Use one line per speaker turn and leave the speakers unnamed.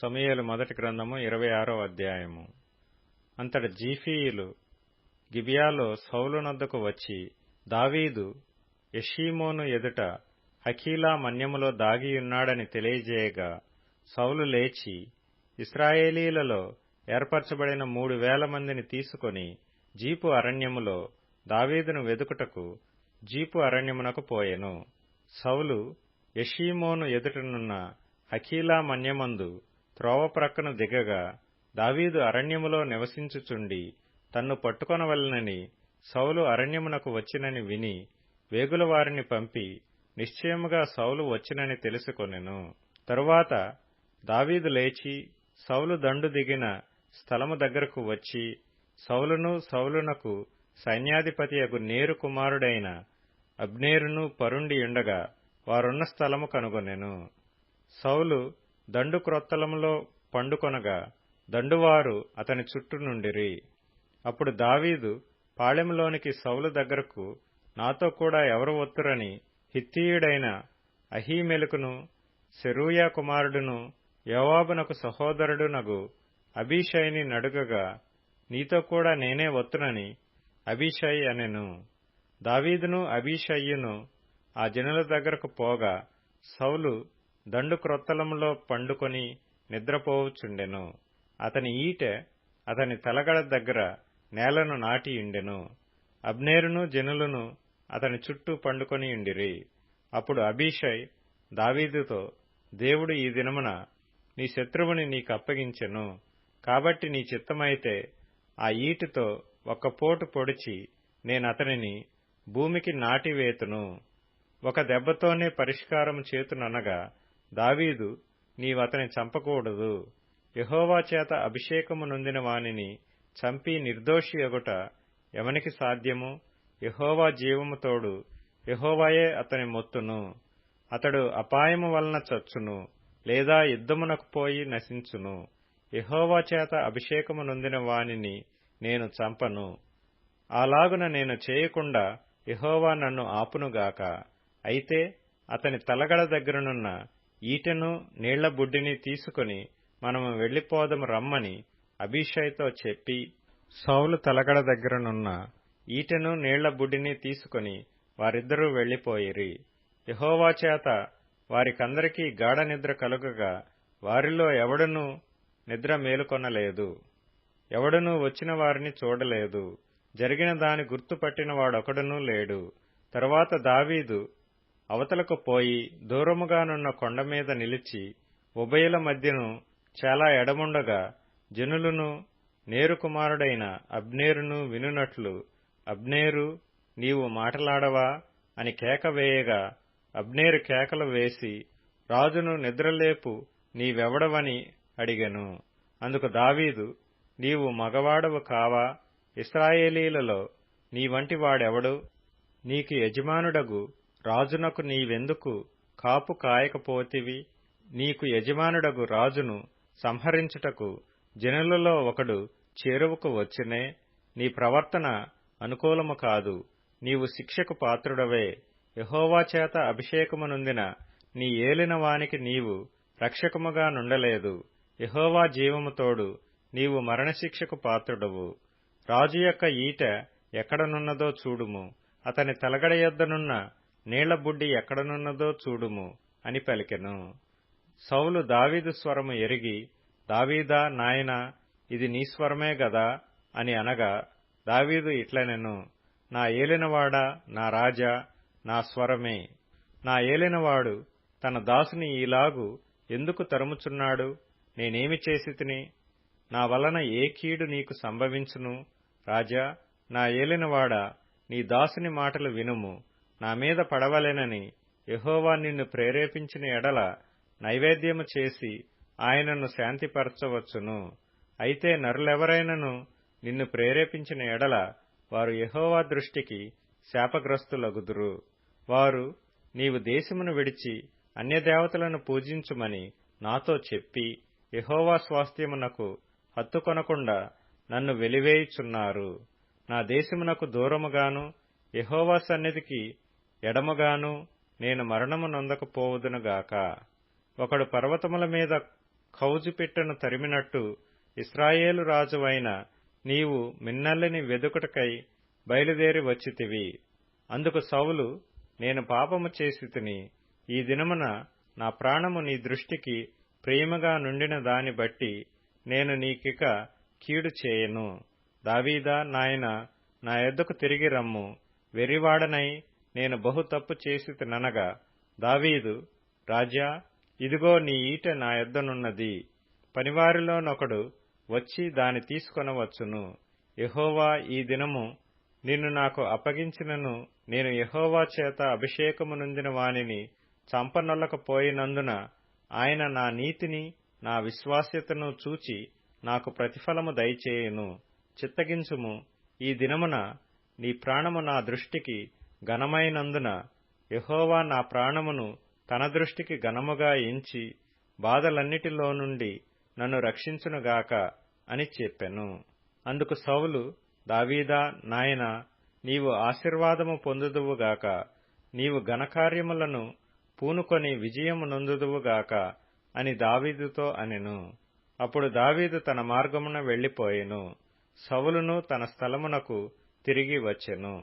సమయలు మొదటి గ్రంథము ఇరవై ఆరో అధ్యాయము. అంతట జీఫీయులు గిబియాలో సౌలునొద్దకు వచ్చి దావీదు యషీమోను ఎదుట హకీలా మన్యములో దాగియున్నాడని తెలియజేయగా సౌలు లేచి ఇస్రాయేలీలలో ఏర్పరచబడిన మూడు వేల మందిని తీసుకొని జీపు అరణ్యములో దావీదును వెదుకుటకు జీపు అరణ్యమునకు పోయెను. సౌలు యషీమోను ఎదుటనున్న హకీలా మన్యమందు త్రోవ ప్రక్కను దిగగా దావీదు అరణ్యములో నివసించుచుండి తన్ను పట్టుకొనవలెనని సౌలు అరణ్యమునకు వచ్చినని విని వేగుల వారిని పంపి నిశ్చయముగా సౌలు వచ్చినని తెలుసుకొనెను. తరువాత దావీదు లేచి సౌలు దండు దిగిన స్థలము దగ్గరకు వచ్చి సౌలును సౌలునకు సైన్యాధిపతియగు నేరు కుమారుడైన అబ్నేరును పరుండి ఉండగా వారున్న స్థలము కనుగొనెను. సౌలు దండు క్రొత్తలంలో పండుకొనగా దండువారు అతని చుట్టూ నుండిరి. అప్పుడు దావీదు పాళెంలోనికి సౌలు దగ్గరకు నాతో కూడా ఎవరు వత్తురని హిత్తీయుడైన అహీమెలుకును సెరూయా కుమారుడును యోవాబునకు సహోదరుడునగు అబీషైని నడుగగా నీతో కూడా నేనే వత్తునని అబీషై అనెను. దావీదును అభిషయ్యును ఆ జనుల దగ్గరకు పోగా సౌలు దండు క్రొత్తలంలో పండుకొని నిద్రపోవచ్చుండెను. అతని ఈటె అతని తలగడ దగ్గర నేలను నాటియుండెను. అబ్నేరును జనులను అతని చుట్టూ పండుకొని ఉండిరి అప్పుడు అబీషై దావీదుతో దేవుడు ఈ దినమున నీ శత్రువుని నీకప్పగించెను. కాబట్టి నీ చిత్తమైతే ఆ ఈటితో ఒక పోటు పొడిచి నేనతనిని భూమికి నాటివేతును. ఒక దెబ్బతోనే పరిష్కారం చేతుననగా దావీదు నీవతని చంపకూడదు. యహోవా చేత అభిషేకము నొందిన వానిని చంపి నిర్దోషి ఎగుట ఎవనికి సాధ్యము? యహోవా జీవము తోడు యహోవాయే అతని మొత్తును. అతడు అపాయము వలన చచ్చును లేదా యుద్ధమునకు పోయి నశించును. యహోవా చేత అభిషేకము నొందిన వానిని నేను చంపను. అలాగున నేను చేయకుండా యహోవా నన్ను ఆపునుగాక. అయితే అతని తలగడ దగ్గరనున్న ఈటెను నీళ్ళ బుడ్డిని తీసుకుని మనము వెళ్ళిపోదము రమ్మని అభిషయ్తో చెప్పి సౌలు తలగడ దగ్గరనున్న ఈటెను నీళ్ళ బుడ్డిని తీసుకుని వారిద్దరూ వెళ్ళిపోయిరి యహోవా చేత వారికందరికీ గాఢ నిద్ర కలుగగా వారిలో ఎవడనూ నిద్ర మేలుకొనలేదు. ఎవడనూ వచ్చిన వారిని చూడలేదు. జరిగిన దాని గుర్తుపట్టిన వాడొకడునూ లేడు. తరువాత దావీదు అవతలకు పోయి దూరముగానున్న కొండ మీద నిలిచి ఉభయుల మధ్యను చాలా ఎడముండగా జనులను నేరు కుమారుడైన అబ్నేరును వినునట్లు అబ్నేరు నీవు మాటలాడవా? అని కేక వేయగా అబ్నేరు కేకలు వేసి రాజును నిద్రలేపు నీవెవడవని అడిగెను. అందుకు దావీదు నీవు మగవాడవు కావా? ఇస్రాయేలీలలో నీ వంటి వాడెవడు? నీకు యజమానుడగు రాజునకు నీవెందుకు? కాపు కాయకపోతివి. నీకు యజమానుడగు రాజును సంహరించుటకు జనులలో ఒకడు చేరువకు వచ్చినే నీ ప్రవర్తన అనుకూలము కాదు. నీవు శిక్షకు పాత్రుడవే. యహోవా చేత అభిషేకమునుందిన నీ ఏలిన వానికి నీవు రక్షకముగా నుండలేదు. యహోవా జీవముతోడు నీవు మరణశిక్షకు పాత్రుడవు. రాజు యొక్క ఈట ఎక్కడనున్నదో చూడుము. అతని తలగడ యొద్దనున్న నీళ్ళబుడ్డి ఎక్కడనున్నదో చూడుము అని పలికెను. సౌలు దావీదు స్వరము ఎరిగి దావీదా నాయనా ఇది నీ స్వరమే గదా? అని అనగా దావీదు ఇట్లనెను నా ఏలినవాడా నా రాజా నా స్వరమే. నా ఏలినవాడు తన దాసుని ఈలాగు ఎందుకు తరుముచున్నాడు? నేనేమి చేసి తిని? నా వలన ఏ కీడు నీకు సంభవించును? రాజా నా ఏలినవాడా నీ దాసుని మాటలు వినుము. నా మీద పడవలెనని యహోవా నిన్ను ప్రేరేపించిన ఎడల నైవేద్యము చేసి ఆయనను శాంతిపరచవచ్చును. అయితే నరులెవరైనను నిన్ను ప్రేరేపించిన ఎడల వారు యహోవా దృష్టికి శాపగ్రస్తులగుదురు. వారు నీవు దేశమును విడిచి అన్యదేవతలను పూజించుమని నాతో చెప్పి యహోవా స్వాస్థ్యమునకు హత్తుకొనకుండా నన్ను వెలివేయుచున్నారు. నా దేశమునకు దూరముగాను యహోవా సన్నిధికి ఎడమగాను నేను మరణము నొందకపోవుదునుగాక. ఒకడు పర్వతముల మీద కౌజుపిట్టను తరిమినట్టు ఇస్రాయేలు రాజువైన నీవు మిన్నల్లిని వెదుకుటకై బయలుదేరి వచ్చితివి. అందుకు సౌలు నేను పాపము చేసి తిని ఈ దినమున నా ప్రాణము నీ దృష్టికి ప్రేమగా నుండిన దాని బట్టి నేను నీకిక కీడు చేయను. దావీదా నాయన నా యొద్దకు తిరిగి రమ్ము. వెరివాడనై నేను బహు తప్పు చేసి తిననగా దావీదు రాజా ఇదిగో నీ ఈట నా యొద్దనున్నది. పనివారిలోనొకడు వచ్చి దాని తీసుకొనవచ్చును. యహోవా ఈ దినము నిన్ను నాకు అప్పగించినను. నేను యహోవా చేత అభిషేకము నొందిన వానిని చంపనొల్లకపోయినందున ఆయన నా నీతిని నా విశ్వాస్యతను చూచి నాకు ప్రతిఫలము దయచేయును. చిత్తగించుము. ఈ దినమున నీ ప్రాణము నా దృష్టికి ఘనమైనందున యహోవా నా ప్రాణమును తన దృష్టికి ఘనముగా ఎంచి బాధలన్నిటిలో నుండి నన్ను రక్షించునుగాక అని చెప్పెను. అందుకు సౌలు దావీదా నాయన నీవు ఆశీర్వాదము పొందుదువుగాక నీవు ఘనకార్యములను పూనుకొని విజయము నొందుదువుగాక అని దావీదుతో అనెను. అప్పుడు దావీదు తన మార్గమున వెళ్ళిపోయెను సౌలును తన స్థలమునకు తిరిగి వచ్చెను.